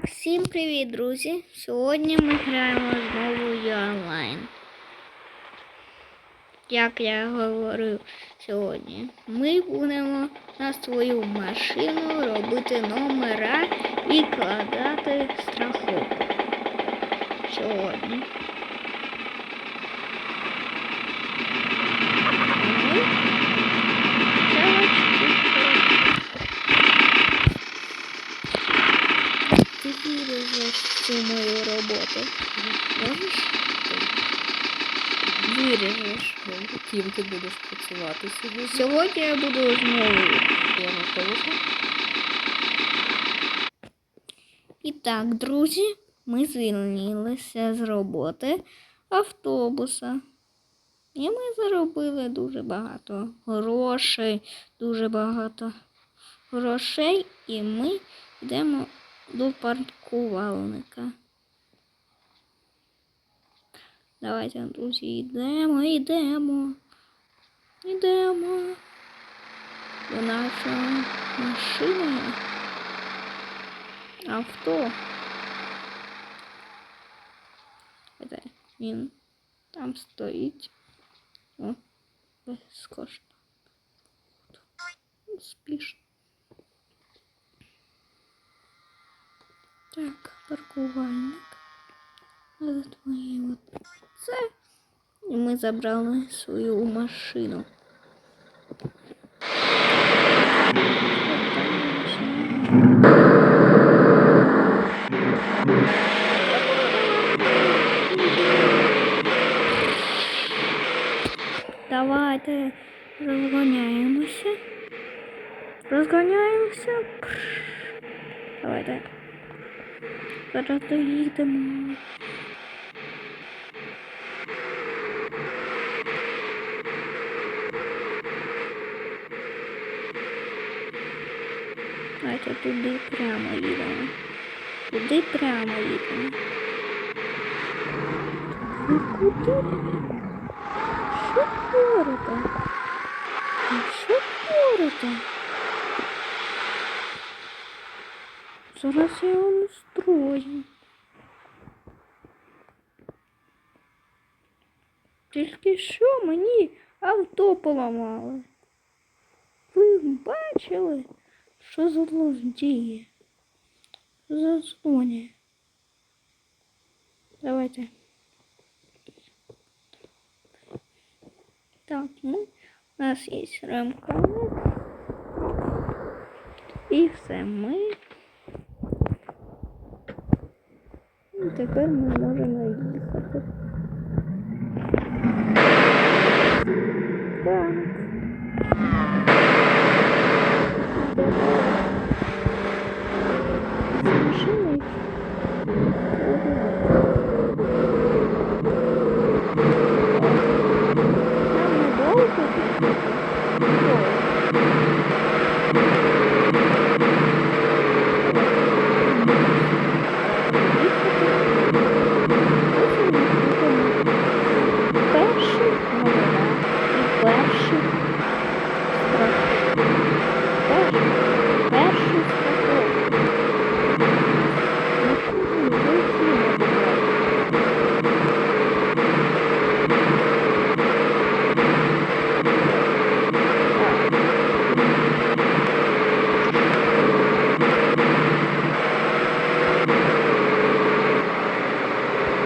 Так, всім привіт, друзі! Сьогодні ми граємо знову в онлайн. Як я говорив сьогодні, ми будемо на свою машину робити номера і кладати страховку. Сьогодні. А ми Ти виріжеш цю мою роботу. Можеш? Виріжеш. Ким ти будеш працювати сьогодні? Сьогодні я буду знову. Я на. І так, друзі, ми звільнилися з роботи автобуса. І ми заробили дуже багато грошей, дуже багато грошей, і ми йдемо до паркувальника. Давайте, друзі, йдемо, йдемо. Йдемо до нашої машини. Авто. Це він там стоїть. О, безкоштовно. Успішно. Так, паркувальник. Ось твої от це. І ми забрали свою машину. Давайте розганяємося. Розганяємося. Давайте. Зараз доїдемо. Давайте туди прямо їдемо. Туди прямо їдемо. Ви куди? Що творите? Що творите? Зараз я вам устрою. Тільки що мені авто поламали? Ви бачили, що за злодії? За злоні? Давайте. Так, ну, у нас є ремка. І все ми. І тепер ми можемо їхати. Так.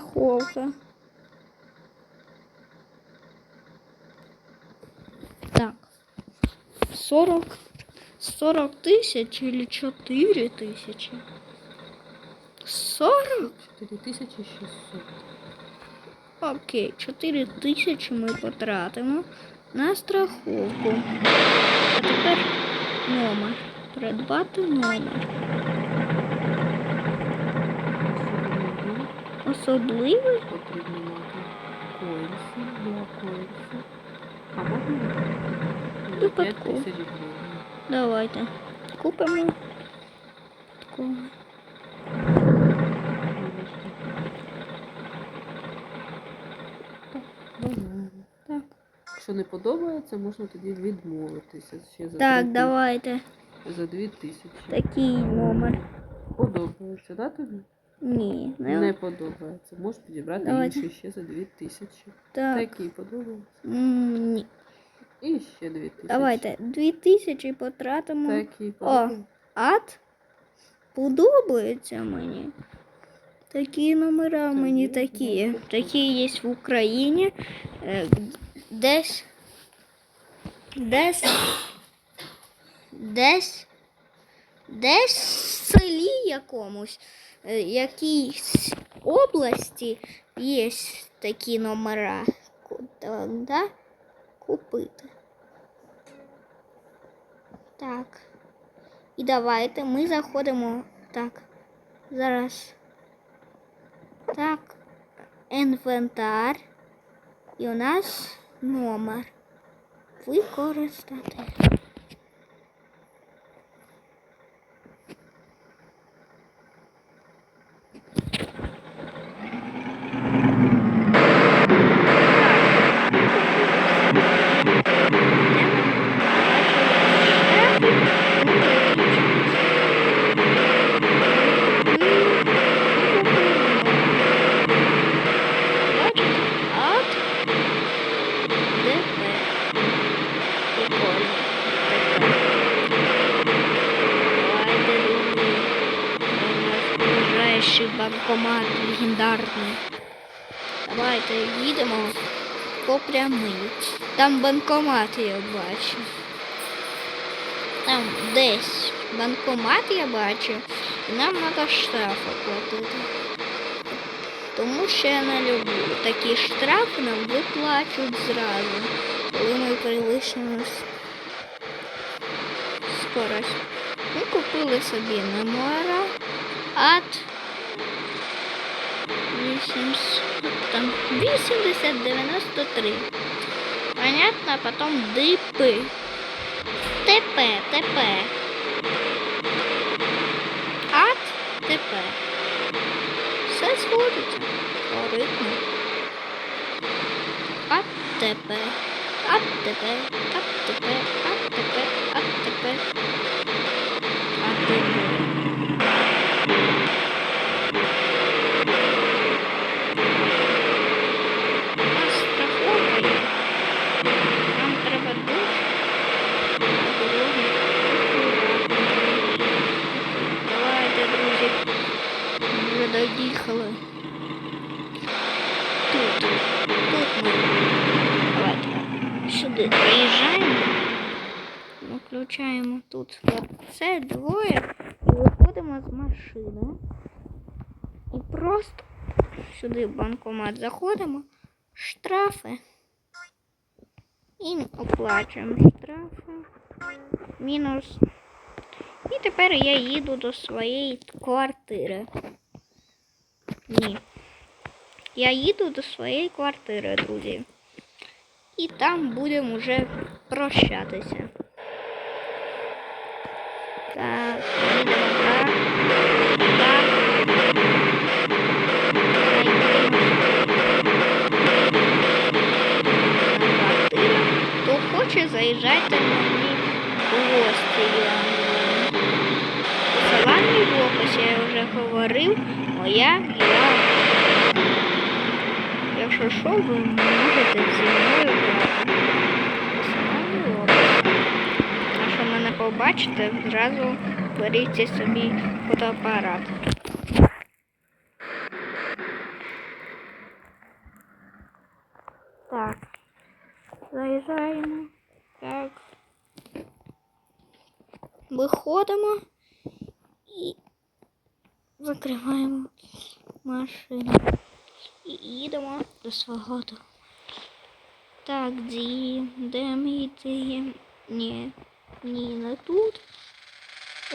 страховка. Так. 40 40 тисяч или 4 тисячі? 40? 4600. Окей, 4 тысячи ми потратимо на страховку. А тепер номер. Придбати номер. Особливий? потрібно мати коїнси, два коїнси. А можна 5 Випадково. тисяч гривень. Давайте. Купимо. Такого. Так, Якщо не подобається, можна тоді відмовитися ще за Так, дві давайте. за дві тисячі. Такий номер. Подобається, да, тобі? Ні, не, Не подобається. Можеш підібрати Давайте. інший ще за дві тисячі. так. Такий подобається. Ні. І ще дві тисячі. Давайте. Дві тисячі потратимо. Такий подобається. Ад подобається мені. Такі номера мені такі. Такі є в Україні. Е, Десь. Десь. Десь. Десь в селі якомусь, якійсь області є такі номера. Да? Купити. Так. І давайте ми заходимо. Так. Зараз. Так. Інвентар. І у нас номер. Використати. Банкомат легендарний. Давайте їдемо по прямий. Там банкомат я бачу. Там десь банкомат я бачу, і нам треба штраф оплатити. Тому що я не люблю. Такі штрафи нам виплачують зразу, коли ми перевищимо скорость. Ми купили собі номера от 800, там 8093. Понятно, потом дипи. ТП, ТП. Ат, ТП. Все сходиться. Коритно. Ат, ТП. Ат, ТП. Ат, ТП. Ат, ТП. Ат, ТП. Ат, ТП. У нас страховка є. Нам треба дуже обережно, акуратно. Давайте, друзі, вже доїхали. Тут, тут ми. Давайте сюди приїжджаємо. Включаємо тут це двоє і виходимо з машини. І просто сюди в банкомат заходимо, штрафи. І оплачуємо штрафи. Мінус. І тепер я їду до своєї квартири. Ні. Я їду до своєї квартири, друзі. І там будемо вже прощатися. Так, їдемо. Хто хоче, заїжджайте мені у гості. Посилання в описі я вже говорив, моя я. Якщо що, ви можете зі мною грати. А що мене побачите, зразу беріть собі фотоапарат. Так. Заїжджаємо. Так. виходимо закриваємо машину. І їдемо до свого дому. Так, ді, де мій дім? Ні, ні, не тут.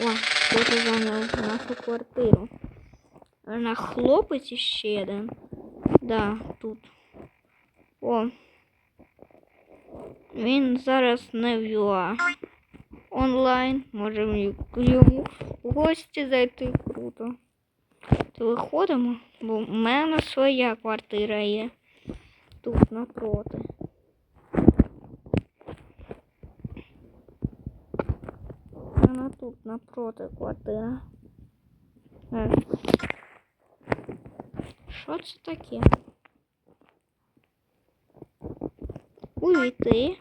О, хто зайняв нашу квартиру. На хлопець ще один. Да, тут. О. Він зараз не в ЮА. Онлайн. Можемо йому в гості зайти круто. Виходимо, бо в мене своя квартира є. Тут напроти. Вона тут напроти квартира. Е. Що це таке? Увійти.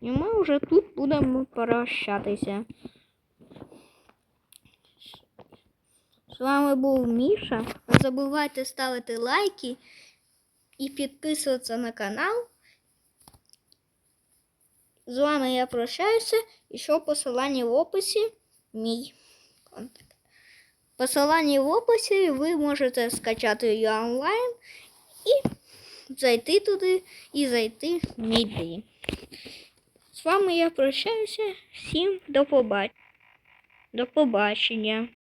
І ми вже тут будемо прощатися. З вами був Міша. Не забувайте ставити лайки і підписуватися на канал. З вами я прощаюся. І що посилання в описі мій контакт. Посилання в описі ви можете скачати її онлайн і зайти туди і зайти в мій дім. З вами я прощаюся. Всім до побачення. До побачення.